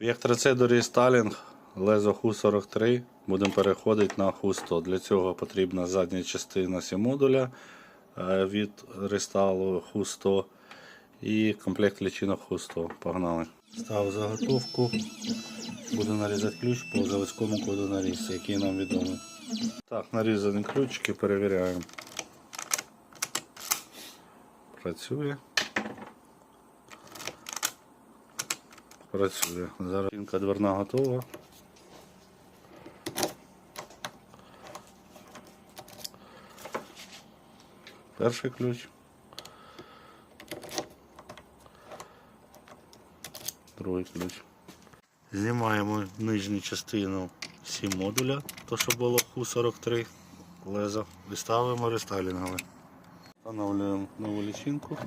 До рестайлінг, лезо Ху-43. Будемо переходити на Ху-100. Для цього потрібна задня частина сімодуля е, від рестайлу Ху-100 і комплект лічинок Ху-100. Погнали. Став заготовку. Буду нарізати ключ по заводському коду нарізці, який нам відомий. Так, нарізані ключики, перевіряємо. Працює. Працює. Зараз жінка дверна готова. Перший ключ. Другий ключ. Знімаємо нижню частину сім модуля, то що було Ху-43 леза. І ставимо рестайлінгове. Встановлюємо нову лічинку.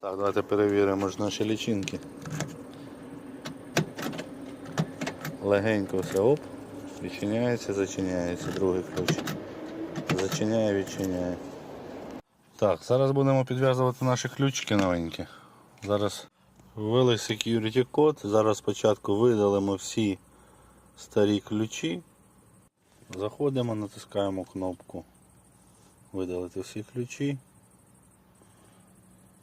Так, давайте перевіримо ж наші лічинки. Легенько все оп. Відчиняється, зачиняється, другий ключ. Зачиняє, відчиняє. Так, зараз будемо підв'язувати наші ключики новенькі. Зараз ввели security код. Зараз спочатку видалимо всі старі ключі. Заходимо, натискаємо кнопку видалити всі ключі.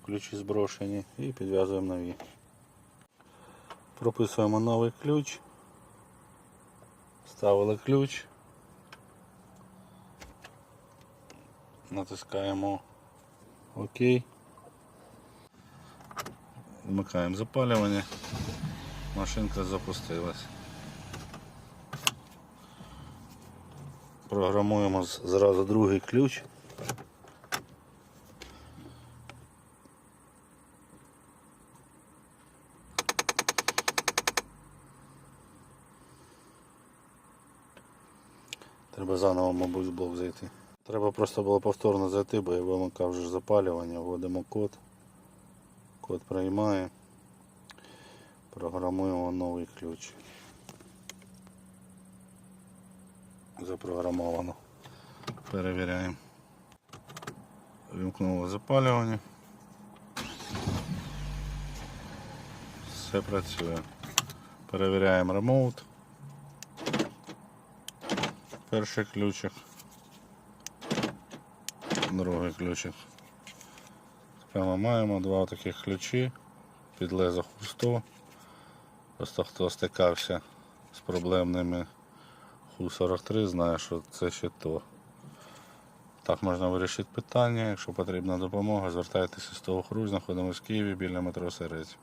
Ключі зброшені і підв'язуємо нові. Прописуємо новий ключ. Ставили ключ. Натискаємо ОК. Вмикаємо запалювання. Машинка запустилась. Програмуємо зразу другий ключ. Треба заново, мабуть, в блок зайти. Треба просто було повторно зайти, бо я вимикав вже запалювання, вводимо код. Код приймає. Програмуємо новий ключ. Запрограмовано. Перевіряємо. Вімкнуло запалювання. Все працює. Перевіряємо ремоут. Перший ключик. Другий ключик. Ми маємо два таких ключі під лезо Ху-100. Просто хто стикався з проблемними Ху-43, знає, що це ще то. Так можна вирішити питання. Якщо потрібна допомога, звертайтеся з того хруз, знаходимося в Києві біля метро Серець.